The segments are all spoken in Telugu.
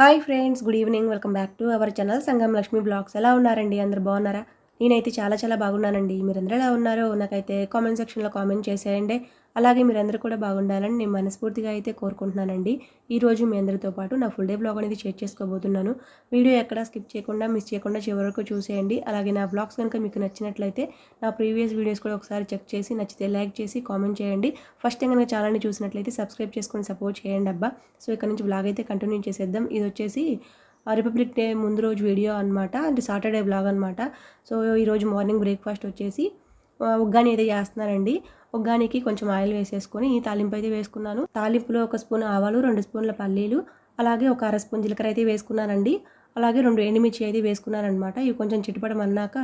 Hi friends good evening. Welcome back to our channel Sangam Lakshmi blogs. ఎలా ఉన్నారండి? అందరు బాగున్నారా? నేనైతే చాలా చాలా బాగున్నానండి. మీరందరూ ఎలా ఉన్నారో? నాకైతే కామెంట్ సెక్షన్లో కామెంట్ చేసేయండి. అలాగే మీరందరూ కూడా బాగుండాలని నేను మనస్ఫూర్తిగా అయితే కోరుకుంటున్నానండి. ఈరోజు మీ అందరితో పాటు నా ఫుల్ డే బ్లాగ్ అనేది షేర్ చేసుకోబోతున్నాను. వీడియో ఎక్కడా స్కిప్ చేయకుండా మిస్ చేయకుండా చివరకు చూసేయండి. అలాగే నా బ్లాగ్స్ కనుక మీకు నచ్చినట్లయితే నా ప్రీవియస్ వీడియోస్ కూడా ఒకసారి చెక్ చేసి నచ్చితే లైక్ చేసి కామెంట్ చేయండి. ఫస్ట్ టైం కనుక ఛానల్ని చూసినట్లయితే సబ్స్క్రైబ్ చేసుకొని సపోర్ట్ చేయండి అబ్బా. సో ఇక్కడ నుంచి బ్లాగ్ అయితే కంటిన్యూ చేసేద్దాం. ఇది వచ్చేసి రిపబ్లిక్ డే ముందు రోజు వీడియో అనమాట అంటే సాటర్డే బ్లాగ్ అనమాట సో ఈరోజు మార్నింగ్ బ్రేక్ఫాస్ట్ వచ్చేసి ఒగ్గాని ఉగ్గాని అయితే చేస్తున్నానండి. ఒగ్గానికి కొంచెం ఆయిల్ వేసేసుకొని ఈ తాలింపు అయితే వేసుకున్నాను. తాలింపులో ఒక స్పూన్ ఆవాలు రెండు స్పూన్ల పల్లీలు అలాగే ఒక అర స్పూన్ జీలకర్ర అయితే వేసుకున్నానండి. అలాగే రెండు ఎండుమిర్చి అయితే వేసుకున్నానమాట ఇవి కొంచెం చిటపడం అన్నాక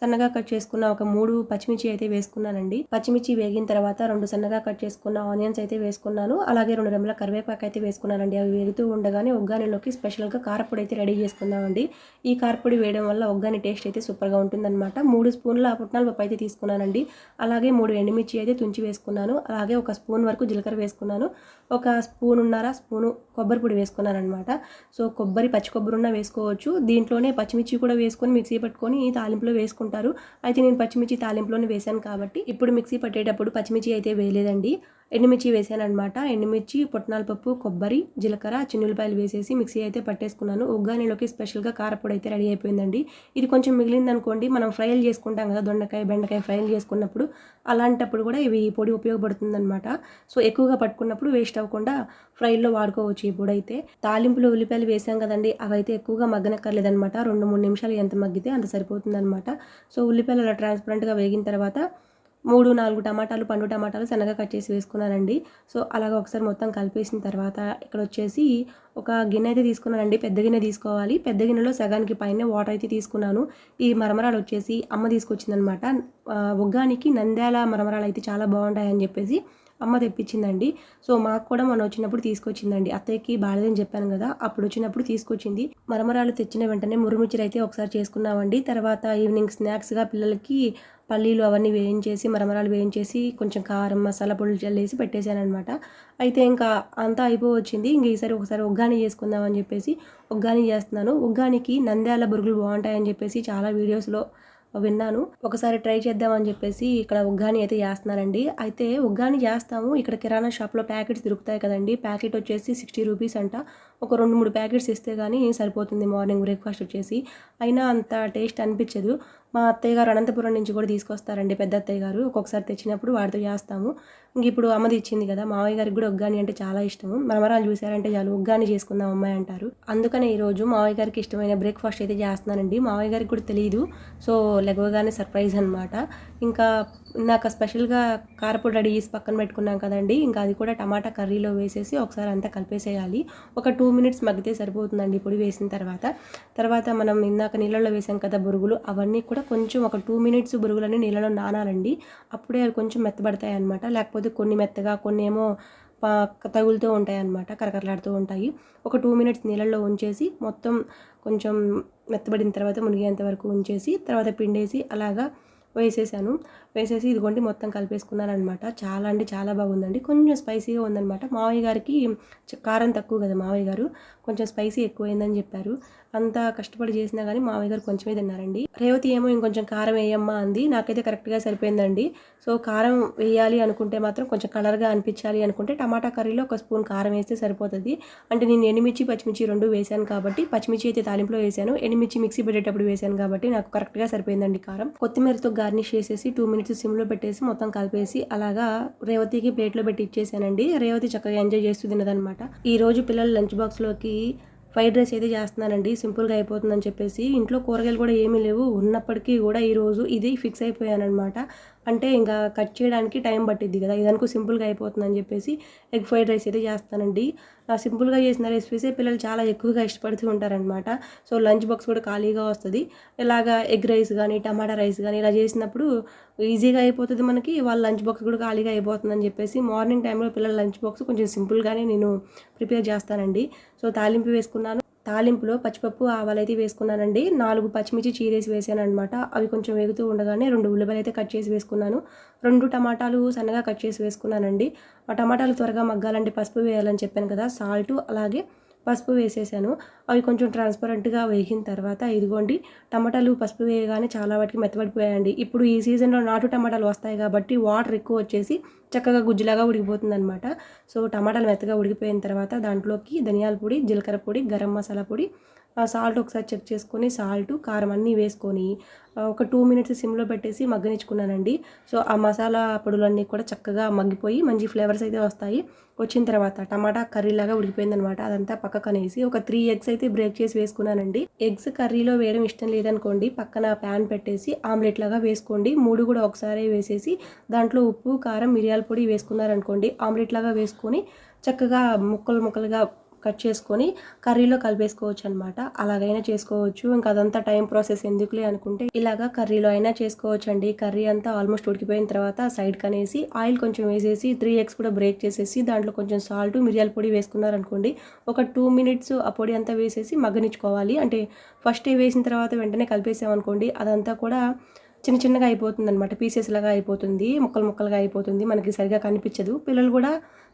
సన్నగా కట్ చేసుకున్న ఒక మూడు పచ్చిమిర్చి అయితే వేసుకున్నానండి. పచ్చిమిర్చి వేగిన తర్వాత రెండు సన్నగా కట్ చేసుకున్న ఆనియన్స్ అయితే వేసుకున్నాను. అలాగే రెండు రెమ్మల కరివేపాకు అయితే వేసుకున్నానండి. అవి వేగుతూ ఉండగానే ఒగ్గానిలోకి స్పెషల్గా కారపొడి అయితే రెడీ చేసుకున్నామండి ఈ కారపొడి వేయడం వల్ల ఒగ్గాని టేస్ట్ అయితే సూపర్గా ఉంటుందన్నమాట. మూడు స్పూన్ల పుట్నాల పప్పు అయితే తీసుకున్నానండి. అలాగే మూడు ఎండుమిర్చి అయితే తుంచి వేసుకున్నాను. అలాగే ఒక స్పూన్ వరకు జీలకర్ర వేసుకున్నాను. ఒక స్పూన్ ఉన్నర స్పూను కొబ్బరి పొడి వేసుకున్నానమాట సో కొబ్బరి పచ్చి కొబ్బరి ఉన్న వేసుకోవచ్చు. దీంట్లోనే పచ్చిమిర్చి కూడా వేసుకొని మిక్సీ పట్టుకొని తాలింపులో వేసుకుంటారు. అయితే నేను పచ్చిమిర్చి తాలింపులోనే వేశాను కాబట్టి ఇప్పుడు మిక్సీ పట్టేటప్పుడు పచ్చిమిర్చి అయితే వేయలేదండి. ఎండుమిర్చి వేసాను అనమాట ఎండుమిర్చి పుట్నాల పప్పు కొబ్బరి జీలకర్ర చిన్నులపాయలు వేసేసి మిక్సీ అయితే పట్టేసుకున్నాను. ఉగ్గానిలోకి స్పెషల్గా కారపొడి అయితే రెడీ అయిపోయిందండి. ఇది కొంచెం మిగిలింది అనుకోండి మనం ఫ్రైలు చేసుకుంటాం కదా దొండకాయ బెండకాయ ఫ్రైలు చేసుకున్నప్పుడు అలాంటప్పుడు కూడా ఇవి ఈ పొడి ఉపయోగపడుతుందన్నమాట. సో ఎక్కువగా పట్టుకున్నప్పుడు వేస్ట్ అవ్వకుండా ఫ్రైల్లో వాడుకోవచ్చు ఈ పొడి అయితే. తాలింపులో ఉల్లిపాయలు వేసాం కదండి అవైతే ఎక్కువగా మగ్గనక్కర్లేదనమాట రెండు మూడు నిమిషాలు ఎంత మగ్గితే అంత సరిపోతుందన్నమాట. సో ఉల్లిపాయలు అలా ట్రాన్స్పరెంట్గా వేగిన తర్వాత మూడు నాలుగు టమాటాలు పండు టమాటాలు సన్నగా కట్ చేసి వేసుకున్నానండి. సో అలాగ ఒకసారి మొత్తం కలిపేసిన తర్వాత ఇక్కడ వచ్చేసి ఒక గిన్నె అయితే తీసుకున్నానండి. పెద్ద గిన్నె తీసుకోవాలి. పెద్ద గిన్నెలో సగానికి పైన వాటర్ అయితే తీసుకున్నాను. ఈ మరమరాలు వచ్చేసి అమ్మ తీసుకొచ్చిందనమాట. ఒగ్గానికి ఉగ్గానికి నంద్యాల మరమరాలు అయితే చాలా బాగుంటాయని చెప్పేసి అమ్మ తెప్పించిందండి. సో మాకు కూడా మొన్న వచ్చినప్పుడు తీసుకొచ్చిందండి. అత్తయ్యకి బాలేదని చెప్పాను కదా అప్పుడు వచ్చినప్పుడు తీసుకొచ్చింది. మరమరాలు తెచ్చిన వెంటనే మురుముచ్చిరి అయితే ఒకసారి చేసుకున్నామండి. తర్వాత ఈవినింగ్ స్నాక్స్గా పిల్లలకి పల్లీలు అవన్నీ వేయించేసి మరమరాలు వేయించేసి కొంచెం కారం మసాలా పొడులు చల్లేసి పెట్టేశానమాట అయితే ఇంకా అంతా అయిపోవచ్చింది. ఇంక ఈసారి ఒకసారి ఒగ్గాని చేసుకుందామని చెప్పేసి ఒగ్గాని చేస్తున్నాను. ఒగ్గానికి నంద్యాల బురుగులు బాగుంటాయని చెప్పేసి చాలా వీడియోస్లో విన్నాను. ఒకసారి ట్రై చేద్దామని చెప్పేసి ఇక్కడ ఉగ్గాని అయితే చేస్తున్నారండి. అయితే ఉగ్గాని చేస్తాము. ఇక్కడ కిరాణా షాప్లో ప్యాకెట్స్ దొరుకుతాయి కదండి. ప్యాకెట్ వచ్చేసి సిక్స్టీ రూపీస్ అంట. ఒక రెండు మూడు ప్యాకెట్స్ ఇస్తే కానీ సరిపోతుంది మార్నింగ్ బ్రేక్ఫాస్ట్ వచ్చేసి. అయినా అంత టేస్ట్ అనిపించదు. మా అత్తయ్య గారు అనంతపురం నుంచి కూడా తీసుకొస్తారండి పెద్ద అత్తయ్య గారు. ఒక్కొక్కసారి తెచ్చినప్పుడు వాటితో చేస్తాము. ఇంక ఇప్పుడు అమ్మది ఇచ్చింది కదా మావయ్య గారికి కూడా ఒగ్గాని అంటే చాలా ఇష్టము. మరమరాలు చూసారంటే చాలు ఒగ్గాని చేసుకుందాం అమ్మాయి అంటారు. అందుకనే ఈరోజు మావయ్య గారికి ఇష్టమైన బ్రేక్ఫాస్ట్ అయితే చేస్తున్నానండి. మావయ్య గారికి కూడా తెలియదు సో లెగవగానే సర్ప్రైజ్ అనమాట ఇంకా ఇందాక స్పెషల్గా కారపొడి రెడీ చేసి పక్కన పెట్టుకున్నాం కదండి ఇంకా అది కూడా టమాటా కర్రీలో వేసేసి ఒకసారి అంతా కలిపేసేయాలి. ఒక టూ మినిట్స్ మగ్గితే సరిపోతుందండి పొడి వేసిన తర్వాత. తర్వాత మనం ఇందాక నీళ్ళలో వేసాం కదా బురుగులు అవన్నీ కూడా కొంచెం ఒక టూ మినిట్స్ బురుగులని నీళ్ళలో నానాలండి. అప్పుడే అవి కొంచెం మెత్తబడతాయి అనమాట లేకపోతే కొన్ని మెత్తగా కొన్ని ఏమో పా- తగులుతూ ఉంటాయి అనమాట కరకరలాడుతూ ఉంటాయి. ఒక టూ మినిట్స్ నీళ్ళల్లో ఉంచేసి మొత్తం కొంచెం మెత్తబడిన తర్వాత మునిగేంత వరకు ఉంచేసి తర్వాత పిండేసి అలాగా వేసేసాను. వేసేసి ఇదిగోండి మొత్తం కలిపేసుకున్నాను అనమాట చాలా అంటే చాలా బాగుందండి. కొంచెం స్పైసీగా ఉందన్నమాట. మావయ్య గారికి కారం తక్కువ కదా మావయ్య గారు. కొంచెం స్పైసీ ఎక్కువైందని చెప్పారు. అంత కష్టపడి చేసినా కానీ మామయ్య గారు కొంచెమే తిన్నారండి. రేవతి ఏమో ఇంకొంచెం కారం వేయమ్మా అంది. నాకైతే కరెక్ట్గా సరిపోయిందండి. సో కారం వేయాలి అనుకుంటే మాత్రం కొంచెం కలర్గా అనిపించాలి అనుకుంటే టమాటా కర్రీలో ఒక స్పూన్ కారం వేస్తే సరిపోతుంది. అంటే నేను ఎండుమిర్చి పచ్చిమిర్చి రెండు వేశాను కాబట్టి పచ్చిమిర్చి అయితే తాలింపులో వేశాను ఎండుమిర్చి మిక్సీ పెట్టేటప్పుడు వేశాను కాబట్టి నాకు కరెక్ట్గా సరిపోయిందండి కారం. కొత్తిమీరతో గార్నిష్ చేసేసి టూ మినిట్స్ సిమ్లో పెట్టేసి మొత్తం కలిపేసి అలాగా రేవతికి ప్లేట్లో పెట్టి ఇచ్చేసానండి. రేవతి చక్కగా ఎంజాయ్ చేస్తూ తిన్నదనమాట ఈ రోజు పిల్లలు లంచ్ బాక్స్లోకి ఫ్రైడ్ రైస్ అయితే చేస్తున్నానండి సింపుల్గా అయిపోతుందని చెప్పేసి. ఇంట్లో కూరగాయలు కూడా ఏమీ లేవు. ఉన్నప్పటికీ కూడా ఈరోజు ఇది ఫిక్స్ అయిపోయానమాట అంటే ఇంకా కట్ చేయడానికి టైం పట్టిద్ది కదా. ఇదనుకో సింపుల్గా అయిపోతుందని చెప్పేసి ఎగ్ ఫ్రైడ్ రైస్ అయితే చేస్తానండి. ఆ సింపుల్గా చేసిన రెసిపీసే పిల్లలు చాలా ఎక్కువగా ఇష్టపడుతూ ఉంటారనమాట సో లంచ్ బాక్స్ కూడా ఖాళీగా వస్తుంది. ఇలాగా ఎగ్ రైస్ కానీ టమాటా రైస్ కానీ ఇలా చేసినప్పుడు ఈజీగా అయిపోతుంది మనకి. వాళ్ళ లంచ్ బాక్స్ కూడా ఖాళీగా అయిపోతుందని చెప్పేసి మార్నింగ్ టైంలో పిల్లల లంచ్ బాక్స్ కొంచెం సింపుల్గానే నేను ప్రిపేర్ చేస్తానండి. సో తాలింపు వేసుకున్నాను. తాలింపులో పచ్చిపప్పు ఆవాలు అయితే వేసుకున్నానండి. నాలుగు పచ్చిమిర్చి చీరేసి వేసాను అనమాట అవి కొంచెం వేగుతూ ఉండగానే రెండు ఉల్లిపాయలు అయితే కట్ చేసి వేసుకున్నాను. రెండు టమాటాలు సన్నగా కట్ చేసి వేసుకున్నానండి. ఆ టమాటాలు త్వరగా మగ్గాలంటే పసుపు వేయాలని చెప్పాను కదా సాల్ట్ అలాగే పసుపు వేసేసాను. అవి కొంచెం ట్రాన్స్పరెంట్గా వేగిన తర్వాత ఇదిగోండి టమాటాలు పసుపు వేయగానే చాలా వాటికి మెత్తబడిపోయాయండి. ఇప్పుడు ఈ సీజన్లో నాటు టమాటాలు వస్తాయి కాబట్టి వాటర్ ఎక్కువ వచ్చేసి చక్కగా గుజ్జులాగా ఉడికిపోతుంది అనమాట సో టమాటాలు మెత్తగా ఉడికిపోయిన తర్వాత దాంట్లోకి ధనియాల పొడి జీలకర్ర పొడి గరం మసాలా పొడి సాల్ట్ ఒకసారి చెక్ చేసుకొని సాల్ట్ కారం అన్నీ వేసుకొని ఒక టూ మినిట్స్ సిమ్లో పెట్టేసి మగ్గనిచ్చుకున్నానండి. సో ఆ మసాలా పొడులన్నీ కూడా చక్కగా మగ్గిపోయి మంచి ఫ్లేవర్స్ అయితే వస్తాయి. వచ్చిన తర్వాత టమాటా కర్రీలాగా ఉడికిపోయిందనమాట. అదంతా పక్కకనేసి ఒక త్రీ ఎగ్స్ అయితే బ్రేక్ చేసి వేసుకున్నానండి. ఎగ్స్ కర్రీలో వేయడం ఇష్టం లేదనుకోండి పక్కన ప్యాన్ పెట్టేసి ఆమ్లెట్ లాగా వేసుకోండి. మూడు కూడా ఒకసారి వేసేసి దాంట్లో ఉప్పు కారం మిరియాల పొడి వేసుకున్నారనుకోండి ఆమ్లెట్ లాగా వేసుకొని చక్కగా ముక్కలు ముక్కలుగా కట్ చేసుకొని కర్రీలో కలిపేసుకోవచ్చు అనమాట అలాగైనా చేసుకోవచ్చు. ఇంకా అదంతా టైం ప్రాసెస్ ఎందుకులే అనుకుంటే ఇలాగా కర్రీలో అయినా చేసుకోవచ్చు అండి కర్రీ అంతా ఆల్మోస్ట్ ఉడికిపోయిన తర్వాత సైడ్ కనేసి ఆయిల్ కొంచెం వేసేసి త్రీ ఎగ్స్ కూడా బ్రేక్ చేసేసి దాంట్లో కొంచెం సాల్ట్ మిరియాల పొడి వేసుకున్నారనుకోండి ఒక టూ మినిట్స్ ఆ పొడి అంతా వేసేసి మగ్గనిచ్చుకోవాలి. అంటే ఫస్ట్ వేసిన తర్వాత వెంటనే కలిపేసామనుకోండి అదంతా కూడా చిన్న చిన్నగా అయిపోతుంది అనమాట పీసెస్ లాగా అయిపోతుంది. ముక్కలు ముక్కలుగా అయిపోతుంది. మనకి సరిగా కనిపించదు. పిల్లలు కూడా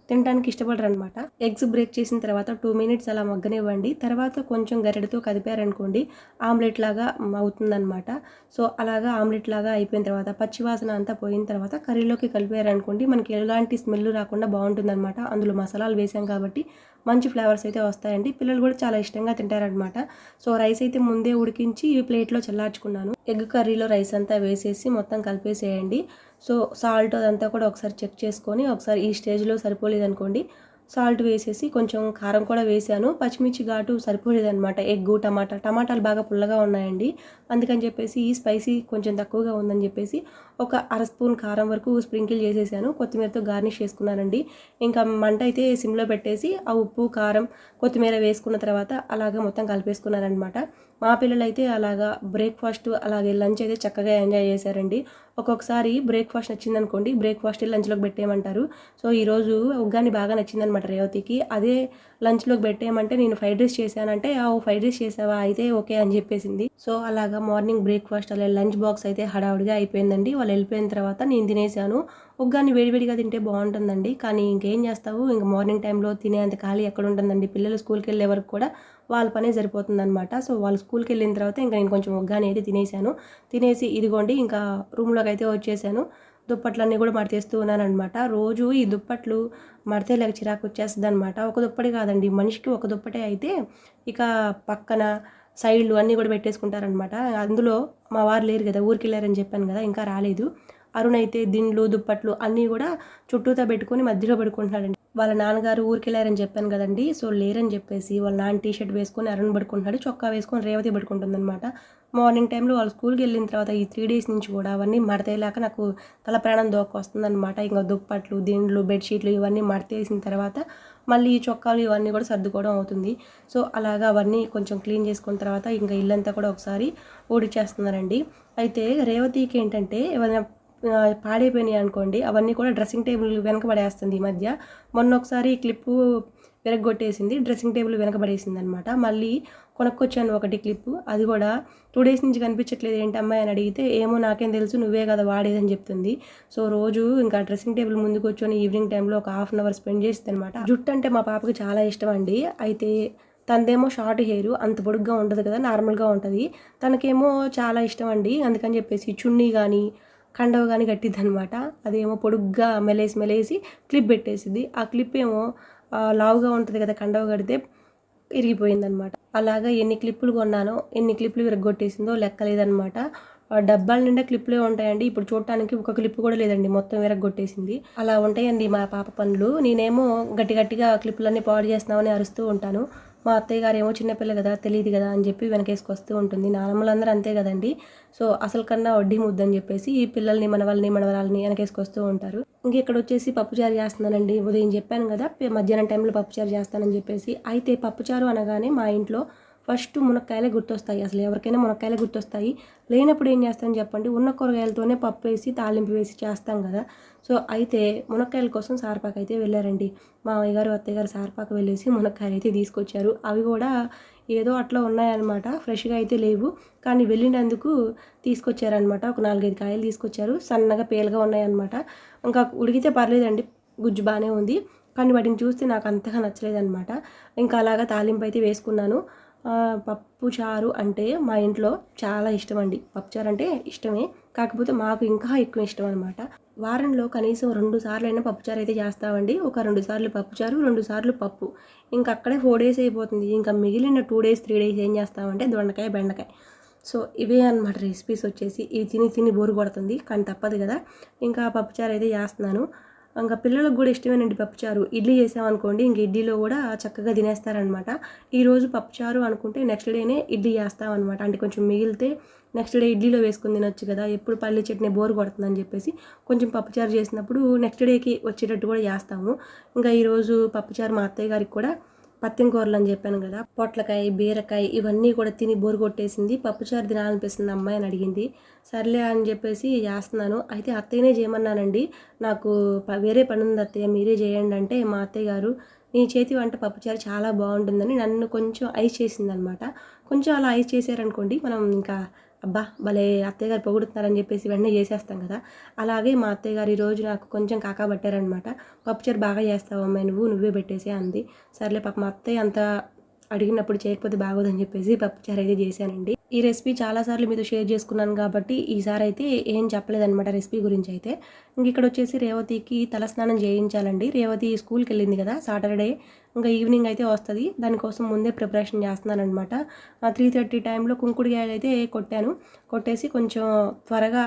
తినడానికి ఇష్టపడరు అనమాట ఎగ్స్ బ్రేక్ చేసిన తర్వాత టూ మినిట్స్ అలా మగ్గనివ్వండి. తర్వాత కొంచెం గరిటతో కదిపారనుకోండి ఆమ్లెట్ లాగా అవుతుందన్నమాట. సో అలాగా ఆమ్లెట్ లాగా అయిపోయిన తర్వాత పచ్చివాసన అంతా పోయిన తర్వాత కర్రీలోకి కలిపారనుకోండి మనకి ఎలాంటి స్మెల్ రాకుండా బాగుంటుందన్నమాట. అందులో మసాలాలు వేసాం కాబట్టి మంచి ఫ్లేవర్స్ అయితే వస్తాయండి. పిల్లలు కూడా చాలా ఇష్టంగా తింటారనమాట సో రైస్ అయితే ముందే ఉడికించి ఈ ప్లేట్లో చల్లార్చుకున్నాను. ఎగ్ కర్రీలో రైస్ అంతా వేసేసి మొత్తం కలిపేసేయండి. సో సాల్ట్ అదంతా కూడా ఒకసారి చెక్ చేసుకొని ఒకసారి ఈ స్టేజ్లో సరిపోలేదు అనుకోండి సాల్ట్ వేసేసి కొంచెం కారం కూడా వేసాను. పచ్చిమిర్చి ఘాటు సరిపోలేదనమాట ఎగ్గు టమాటా టమాటాలు బాగా పుల్లగా ఉన్నాయండి. అందుకని చెప్పేసి ఈ స్పైసీ కొంచెం తక్కువగా ఉందని చెప్పేసి ఒక అర స్పూన్ కారం వరకు స్ప్రింకిల్ చేసేసాను. కొత్తిమీరతో గార్నిష్ చేసుకున్నానండి. ఇంకా మంట అయితే సిమ్లో పెట్టేసి ఆ ఉప్పు కారం కొత్తిమీర వేసుకున్న తర్వాత అలాగా మొత్తం కలిపేసుకున్నానమాట మా పిల్లలు అయితే అలాగా బ్రేక్ఫాస్ట్ అలాగే లంచ్ అయితే చక్కగా ఎంజాయ్ చేశారండి. ఒక్కొక్కసారి బ్రేక్ఫాస్ట్ నచ్చిందనుకోండి బ్రేక్ఫాస్ట్ లంచ్లోకి పెట్టేయమంటారు. సో ఈరోజు ఉగ్గాని బాగా నచ్చిందనమాట రేవతికి. అదే లంచ్లోకి పెట్టేయమంటే నేను ఫ్రైడ్ రైస్ చేశానంటే ఆ ఫ్రైడ్ రైస్ చేసావా? అయితే ఓకే అని చెప్పేసింది. సో అలాగా మార్నింగ్ బ్రేక్ఫాస్ట్ అలా లంచ్ బాక్స్ అయితే హడావుడిగా అయిపోయిందండి. వాళ్ళు వెళ్ళిపోయిన తర్వాత నేను తినేసాను. ఉగ్గాని వేడివేడిగా తింటే బాగుంటుందండి. కానీ ఇంకేం చేస్తావు? ఇంకా మార్నింగ్ టైంలో తినేంత ఖాళీ ఎక్కడ ఉంటుందండి పిల్లలు స్కూల్కి వెళ్ళే వరకు కూడా వాళ్ళ పనే సరిపోతుందనమాట సో వాళ్ళు స్కూల్కి వెళ్ళిన తర్వాత ఇంకా నేను కొంచెం ఒగ్గా అనేది తినేసాను. తినేసి ఇదిగోండి ఇంకా రూమ్లోకి అయితే వచ్చేసాను. దుప్పట్లన్నీ కూడా మడతేస్తూ ఉన్నానమాట రోజు ఈ దుప్పట్లు మడితే లేక చిరాకు వచ్చేస్తుంది అనమాట ఒక దుప్పటి కాదండి మనిషికి ఒక దుప్పటే అయితే ఇక పక్కన సైడ్లు అన్నీ కూడా పెట్టేసుకుంటారనమాట అందులో మా వారు లేరు కదా ఊరికి వెళ్ళారని చెప్పాను కదా ఇంకా రాలేదు. అరుణ్ అయితే దిండ్లు దుప్పట్లు అన్నీ కూడా చుట్టూతో పెట్టుకొని మధ్యలో పడుకుంటున్నాడండి. వాళ్ళ నాన్నగారు ఊరికెళ్ళారని చెప్పాను కదండి. సో లేరని చెప్పేసి వాళ్ళ నాన్న టీ షర్ట్ వేసుకొని అరుణ్ పడుకుంటున్నాడు చొక్కా వేసుకొని రేవతి పడుకుంటుంది అనమాట మార్నింగ్ టైంలో వాళ్ళు స్కూల్కి వెళ్ళిన తర్వాత ఈ త్రీ డేస్ నుంచి కూడా అవన్నీ మడతేలాక నాకు తల ప్రాణం దోకొస్తుందన్నమాట ఇంకా దుప్పట్లు దిండ్లు బెడ్షీట్లు ఇవన్నీ మడతేసిన తర్వాత మళ్ళీ ఈ చొక్కాలు ఇవన్నీ కూడా సర్దుకోవడం అవుతుంది. సో అలాగా అవన్నీ కొంచెం క్లీన్ చేసుకున్న తర్వాత ఇంకా ఇల్లంతా కూడా ఒకసారి ఊడిచేస్తున్నారండి అయితే రేవతికి ఏంటంటే ఏమైనా పాడైపోయినాయి అనుకోండి అవన్నీ కూడా డ్రెస్సింగ్ టేబుల్ వెనకబడేస్తుంది ఈ మధ్య. మొన్న ఒకసారి క్లిప్పు విరగొట్టేసింది డ్రెస్సింగ్ టేబుల్ వెనకబడేసింది అనమాట మళ్ళీ కొనుక్కొచ్చాను ఒకటి క్లిప్పు అది కూడా టూ డేస్ నుంచి కనిపించట్లేదు ఏంటి అమ్మాయి అని అడిగితే ఏమో నాకేం తెలుసు నువ్వే కదా వాడేదని చెప్తుంది. సో రోజు ఇంకా డ్రెస్సింగ్ టేబుల్ ముందుకు వచ్చి ఈవినింగ్ టైంలో ఒక హాఫ్ అన్ అవర్ స్పెండ్ చేస్తుంది అనమాట జుట్టు అంటే మా పాపకి చాలా ఇష్టం అండి. అయితే తనదేమో షార్ట్ హెయిర్ అంత పొడుగ్గా ఉండదు కదా నార్మల్గా ఉంటుంది. తనకేమో చాలా ఇష్టం అండి. అందుకని చెప్పేసి చున్నీ కానీ కండవ కానీ కట్టిద్ది అనమాట అదేమో పొడుగ్గా మెలేసి మెలేసి క్లిప్ పెట్టేసింది ఆ క్లిప్ ఏమో లావుగా ఉంటుంది కదా కండవ కడితే ఇరిగిపోయిందనమాట అలాగా ఎన్ని క్లిప్పులు కొన్నానో ఎన్ని క్లిప్పులు విరగొట్టేసిందో లెక్కలేదనమాట ఆ డబ్బాల నిండా క్లిప్లే ఉంటాయండి. ఇప్పుడు చూడటానికి ఒక క్లిప్ కూడా లేదండి. మొత్తం విరగొట్టేసింది అలా ఉంటాయండి మా పాప పనులు. నేనేమో గట్టి గట్టిగా క్లిప్పులన్నీ పాడు చేస్తున్నామని అరుస్తూ ఉంటాను. మా అత్తయ్య గారు ఏమో చిన్నపిల్ల కదా తెలియదు కదా అని చెప్పి వెనకేసుకొస్తూ ఉంటుంది. నానమ్మలందరూ అంతే కదండి. సో అసలు కన్నా వడ్డీ ముద్దని చెప్పేసి ఈ పిల్లల్ని మనవల్ని మనవరాలని వెనకేసుకొస్తూ ఉంటారు. ఇంక ఇక్కడ వచ్చేసి పప్పుచారు చేస్తున్నానండి. ఉదయం చెప్పాను కదా మధ్యాహ్నం టైంలో పప్పుచారు చేస్తానని చెప్పేసి. అయితే పప్పుచారు అనగానే మా ఇంట్లో ఫస్ట్ మునక్కాయలే గుర్తొస్తాయి. అసలు ఎవరికైనా మునక్కాయలే గుర్తొస్తాయి. లేనప్పుడు ఏం చేస్తాను చెప్పండి? ఉన్న కూరగాయలతోనే పప్పు వేసి తాలింపు వేసి చేస్తాం కదా. సో అయితే మునక్కాయల కోసం సార్పాక్ అయితే వెళ్ళారండి. మామయ్య గారు అత్తయ్య గారు సార్పాక్ వెళ్ళేసి మునక్కాయలు అయితే తీసుకొచ్చారు. అవి కూడా ఏదో అట్లా ఉన్నాయన్నమాట ఫ్రెష్గా అయితే లేవు. కానీ వెళ్ళినందుకు తీసుకొచ్చారనమాట ఒక నాలుగైదు కాయలు తీసుకొచ్చారు. సన్నగా పేలుగా ఉన్నాయన్నమాట. ఇంకా ఉడికితే పర్లేదండి గుజ్జు బాగానే ఉంది. కానీ వాటిని చూస్తే నాకు అంతగా నచ్చలేదన్నమాట. ఇంకా అలాగా తాలింపు అయితే వేసుకున్నాను. పప్పు చారు అంటే మా ఇంట్లో చాలా ఇష్టం అండి. పప్పు చారు అంటే ఇష్టమే. కాకపోతే మాకు ఇంకా ఎక్కువ ఇష్టం అనమాట వారంలో కనీసం రెండు సార్లు అయినా పప్పుచారు అయితే చేస్తామండి. ఒక రెండు సార్లు పప్పుచారు రెండు సార్లు పప్పు. ఇంకా అక్కడే ఫోర్ డేస్ అయిపోతుంది. ఇంకా మిగిలిన టూ డేస్ త్రీ డేస్ ఏం చేస్తామంటే దొండకాయ బెండకాయ. సో ఇవే అనమాట రెసిపీస్ వచ్చేసి. ఇవి తిని తిని బోరు కొడుతుంది. కానీ తప్పదు కదా. ఇంకా పప్పుచారు అయితే చేస్తున్నాను. ఇంకా పిల్లలకు కూడా ఇష్టమేనండి పప్పుచారు. ఇడ్లీ చేసామనుకోండి ఇంక ఇడ్లీలో కూడా చక్కగా తినేస్తారనమాట ఈరోజు పప్పుచారు అనుకుంటే నెక్స్ట్ డేనే ఇడ్లీ చేస్తామన్నమాట. అంటే కొంచెం మిగిలితే నెక్స్ట్ డే ఇడ్లీలో వేసుకుని తినొచ్చు కదా ఎప్పుడు పల్లి చట్నీ బోర్ కొడుతుందని చెప్పేసి కొంచెం పప్పుచారు చేసినప్పుడు నెక్స్ట్ డేకి వచ్చేటట్టు కూడా చేస్తాము. ఇంకా ఈరోజు పప్పుచారు మా అత్తయ్య గారికి కూడా పత్తిం కూరలు అని చెప్పాను కదా పొట్లకాయ బీరకాయ ఇవన్నీ కూడా తిని బోరు కొట్టేసింది. పప్పుచారు తినాలనిపిస్తుంది అమ్మాయి అని అడిగింది. సర్లే అని చెప్పేసి చేస్తున్నాను. అయితే అత్తయ్యనే చేయమన్నానండి. నాకు ప- వేరే పని ఉంది అత్తయ్య మీరే చేయండి అంటే మా అత్తయ్య గారు నీ చేతి వంట పప్పుచారు చాలా బాగుంటుందని నన్ను కొంచెం ఐస్ చేసిందనమాట. కొంచెం అలా ఐస్ చేశారనుకోండి మనం ఇంకా అబ్బా భలే అత్తయ్య గారు పొగుడుతున్నారని చెప్పేసి వెంటనే చేసేస్తాం కదా. అలాగే మా అత్తయ్య గారు ఈరోజు నాకు కొంచెం కాకా పట్టారనమాట పప్పుచారు బాగా చేస్తావు అమ్మాయి నువ్వు నువ్వే పెట్టేసే అంది. సర్లే పాప మా అత్తయ్య అంత అడిగినప్పుడు చేయకపోతే బాగోదని చెప్పేసి పప్పుచారు అయితే చేశానండి. ఈ రెసిపీ చాలాసార్లు మీతో షేర్ చేసుకున్నాను కాబట్టి ఈసారి అయితే ఏం చెప్పలేదన్నమాట రెసిపీ గురించి అయితే. ఇంక ఇక్కడ వచ్చేసి రేవతికి తలస్నానం చేయించాలండి. రేవతి స్కూల్కి వెళ్ళింది కదా సాటర్డే ఇంకా ఈవినింగ్ అయితే వస్తుంది. దానికోసం ముందే ప్రిపరేషన్ చేస్తున్నానమాట త్రీ థర్టీ టైంలో కుంకుడుగాయలు అయితే కొట్టాను. కొట్టేసి కొంచెం త్వరగా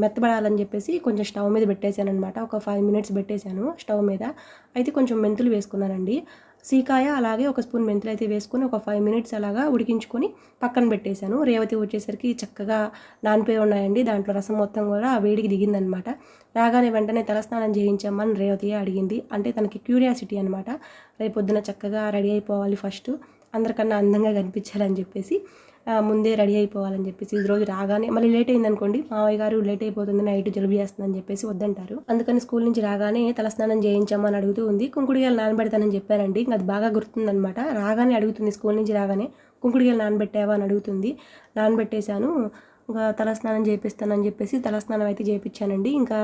మెత్తబడాలని చెప్పేసి కొంచెం స్టవ్ మీద పెట్టేశాను అనమాట ఒక ఫైవ్ మినిట్స్ పెట్టేశాను స్టవ్ మీద. అయితే కొంచెం మెంతులు వేసుకున్నానండి. సీకాయ అలాగే ఒక స్పూన్ మెంతులు అయితే వేసుకొని ఒక ఫైవ్ మినిట్స్ అలాగా ఉడికించుకొని పక్కన పెట్టేశాను. రేవతి వచ్చేసరికి చక్కగా నానిపోయి ఉన్నాయండి. దాంట్లో రసం మొత్తం కూడా ఆ వేడికి దిగిందనమాట. రాగానే వెంటనే తలస్నానం చేయించామని రేవతి అడిగింది. అంటే తనకి క్యూరియాసిటీ అనమాట. రేపొద్దున చక్కగా రెడీ అయిపోవాలి ఫస్ట్. అందరికన్నా అందంగా కనిపించాలని చెప్పేసి. ముందే రెడీ అయిపోవాలని చెప్పేసి ఈ రోజు రాగానే మళ్ళీ లేట్ అయింది అనుకోండి మావయ్య గారు లేట్ అయిపోతుంది నైట్ జలుబు చేస్తుందని చెప్పేసి వద్దంటారు. అందుకని స్కూల్ నుంచి రాగానే తలస్నానం చేయించామని అడుగుతూ ఉంది. కుంకుడుగాయలు నానబెడతానని చెప్పానండి ఇంకా అది బాగా గుర్తుందనమాట. రాగానే అడుగుతుంది స్కూల్ నుంచి రాగానే కుంకుడుగాయలు నానబెట్టావా? అని అడుగుతుంది. నానబెట్టేశాను. ఇంకా తలస్నానం చేపిస్తానని చెప్పేసి తలస్నానం అయితే చేయించానండి ఇంకా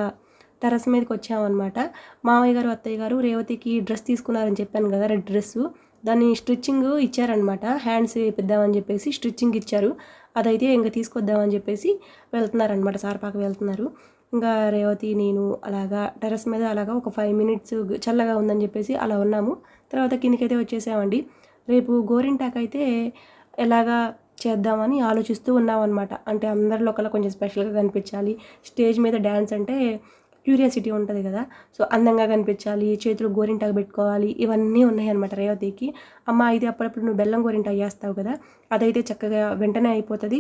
టెరస్ మీదకి వచ్చామన్నమాట మావయ్య గారు అత్తయ్య గారు రేవతికి డ్రెస్ తీసుకున్నారని చెప్పాను కదా రెడ్ డ్రెస్సు. దాన్ని స్టిచ్చింగ్ ఇచ్చారనమాట హ్యాండ్స్ వేపిద్దామని చెప్పేసి స్టిచ్చింగ్ ఇచ్చారు. అదైతే ఇంకా తీసుకొద్దామని చెప్పేసి వెళ్తున్నారనమాట సార్పాక వెళ్తున్నారు. ఇంకా రేవతి నేను అలాగా టెరస్ మీద అలాగా ఒక ఫైవ్ మినిట్స్ చల్లగా ఉందని చెప్పేసి అలా ఉన్నాము. తర్వాత కిందకైతే వచ్చేసామండి. రేపు గోరింటాక్ అయితే ఎలాగా చేద్దామని ఆలోచిస్తూ ఉన్నామన్నమాట. అంటే అందరిలో ఒకలా కొంచెం స్పెషల్గా కనిపించాలి. స్టేజ్ మీద డ్యాన్స్ అంటే క్యూరియాసిటీ ఉంటుంది కదా. సో అందంగా కనిపించాలి చేతులు గోరింటాకు పెట్టుకోవాలి ఇవన్నీ ఉన్నాయన్నమాట రేవతికి. అమ్మ అయితే అప్పుడప్పుడు నువ్వు బెల్లం గోరింటాకు చేస్తావు కదా అదైతే చక్కగా వెంటనే అయిపోతుంది.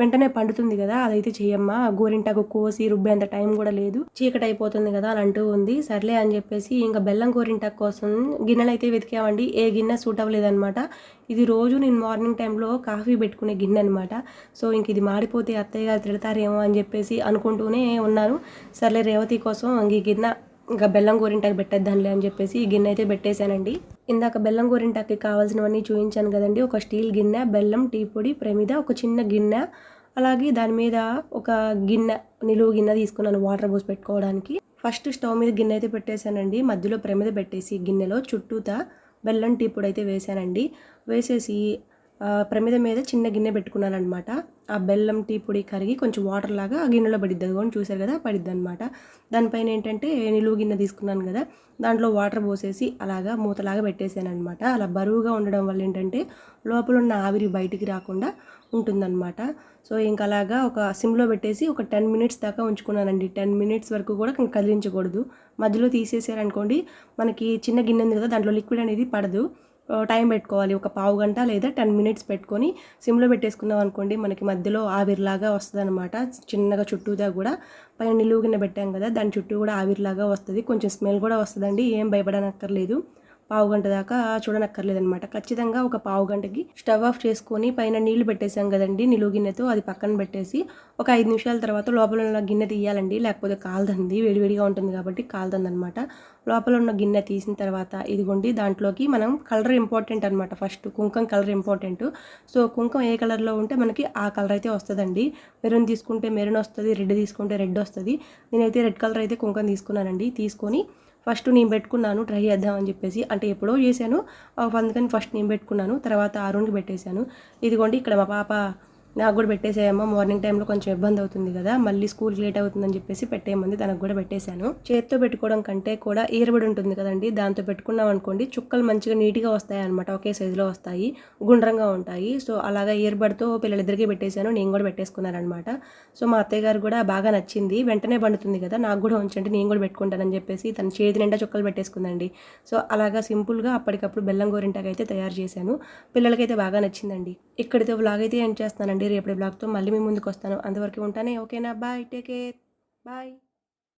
వెంటనే పండుతుంది కదా అదైతే చేయమ్మా గోరింటాకు కోసి రుబ్బేంత టైం కూడా లేదు. చీకటి అయిపోతుంది కదా అని అంటూ ఉంది. సర్లే అని చెప్పేసి ఇంకా బెల్లం గోరింటాకు కోసం గిన్నెలు అయితే వెతికామండి. ఏ గిన్నె సూట్ అవ్వలేదన్నమాట. ఇది రోజు నేను మార్నింగ్ టైంలో కాఫీ పెట్టుకునే గిన్నె అనమాట సో ఇంక ఇది మాడిపోతే అత్తయ్య గారు తిడతారేమో అని చెప్పేసి అనుకుంటూనే ఉన్నాను. సర్లే రేవతి కోసం ఇంక ఈ గిన్నె ఇంకా బెల్లం గోరింటాకు పెట్టేద్దాంలే అని చెప్పేసి ఈ గిన్నె అయితే పెట్టేశానండి. ఇందాక బెల్లం గోరింటాకి కావాల్సినవన్నీ చూపించాను కదండి. ఒక స్టీల్ గిన్నె బెల్లం టీ పొడి ప్రమిద ఒక చిన్న గిన్నె అలాగే దాని మీద ఒక గిన్నె నిలువు గిన్నె తీసుకున్నాను వాటర్ పోసి పెట్టుకోవడానికి. ఫస్ట్ స్టవ్ మీద గిన్నె అయితే పెట్టేశానండి. మధ్యలో ప్రమిద పెట్టేసి గిన్నెలో చుట్టూతా బెల్లం టీ పొడి అయితే వేసానండి వేసేసి ప్రమిద మీద చిన్న గిన్నె పెట్టుకున్నాను అనమాట ఆ బెల్లం టీ పొడి కరిగి కొంచెం వాటర్ లాగా ఆ గిన్నెలో పడిద్ది. అదిగోండి చూసారు కదా పడిద్ది అనమాట దానిపైన ఏంటంటే నిలువు గిన్నె తీసుకున్నాను కదా దాంట్లో వాటర్ పోసేసి అలాగా మూతలాగా పెట్టేశాను అనమాట అలా బరువుగా ఉండడం వల్ల ఏంటంటే లోపల ఉన్న ఆవిరి బయటికి రాకుండా ఉంటుందన్నమాట. సో ఇంకా అలాగా ఒక సిమ్లో పెట్టేసి ఒక టెన్ మినిట్స్ దాకా ఉంచుకున్నానండి. టెన్ మినిట్స్ వరకు కూడా కదిలించకూడదు. మధ్యలో తీసేసారనుకోండి మనకి చిన్న గిన్నె ఉంది కదా దాంట్లో లిక్విడ్ అనేది పడదు. టైం పెట్టుకోవాలి. ఒక పావు గంట లేదా టెన్ మినిట్స్ పెట్టుకొని సిమ్లో పెట్టేసుకున్నాం అనుకోండి. మనకి మధ్యలో ఆవిరిలాగా వస్తుంది అనమాట చిన్నగా చుట్టూదా కూడా. పైన నిలువు గిన్నె పెట్టాం కదా దాని చుట్టూ కూడా ఆవిరిలాగా వస్తుంది. కొంచెం స్మెల్ కూడా వస్తుందండి. ఏం భయపడనక్కర్లేదు. పావు గంట దాకా చూడనక్కర్లేదనమాట ఖచ్చితంగా ఒక పావు గంటకి స్టవ్ ఆఫ్ చేసుకొని పైన నీళ్ళు పెట్టేసాం కదండి నిలువు గిన్నెతో అది పక్కన పెట్టేసి ఒక ఐదు నిమిషాల తర్వాత లోపల ఉన్న గిన్నె తీయాలండి. లేకపోతే కాలుదంది వేడివేడిగా ఉంటుంది కాబట్టి కాలుదందనమాట అనమాట లోపల ఉన్న గిన్నె తీసిన తర్వాత ఇదిగోండి దాంట్లోకి మనం కలర్ ఇంపార్టెంట్ అనమాట ఫస్ట్ కుంకం కలర్ ఇంపార్టెంట్. సో కుంకం ఏ కలర్లో ఉంటే మనకి ఆ కలర్ అయితే వస్తుందండి. మెరూన్ తీసుకుంటే మెరూన్ వస్తుంది రెడ్ తీసుకుంటే రెడ్ వస్తుంది. నేనైతే రెడ్ కలర్ అయితే కుంకం తీసుకున్నానండి. తీసుకొని ఫస్ట్ నేను పెట్టుకున్నాను ట్రై చేద్దామని చెప్పేసి. అంటే ఎప్పుడో చేశాను అందుకని ఫస్ట్ నేను పెట్టుకున్నాను తర్వాత అరుణ్కి పెట్టేశాను. ఇదిగోండి ఇక్కడ మా పాప నాకు కూడా పెట్టేసేయమ్మా. మార్నింగ్ టైంలో కొంచెం ఇబ్బంది అవుతుంది కదా. మళ్ళీ స్కూల్కి లేట్ అవుతుందని చెప్పేసి పెట్టేయమంది తనకు కూడా పెట్టేశాను. చేత్తో పెట్టుకోవడం కంటే కూడా ఈరబడి ఉంటుంది కదండి. దాంతో పెట్టుకున్నాం అనుకోండి చుక్కలు మంచిగా నీట్గా వస్తాయి అనమాట ఒకే సైజులో వస్తాయి. గుండ్రంగా ఉంటాయి. సో అలాగా ఈరబడితో పిల్లలిద్దరికీ పెట్టేశాను. నేను కూడా పెట్టేసుకున్నాను అనమాట సో మా అత్తయ్య గారు కూడా బాగా నచ్చింది. వెంటనే పండుతుంది కదా. నాకు కూడా ఉంచండి నేను కూడా పెట్టుకుంటానని చెప్పేసి తన చేతి నిండా చుక్కలు పెట్టేసుకుందండి. సో అలాగా సింపుల్గా అప్పటికప్పుడు బెల్లం గోరింటాకైతే తయారు చేశాను. పిల్లలకైతే బాగా నచ్చిందండి. ఇక్కడితో వ్లాగ్ అయితే ఏం చేస్తానండి రేపటి బ్లాగ్తో మళ్ళీ మీ ముందుకు వస్తాను అంతవరకు ఉంటానే. ఓకేనా? బాయ్. Take care. బాయ్.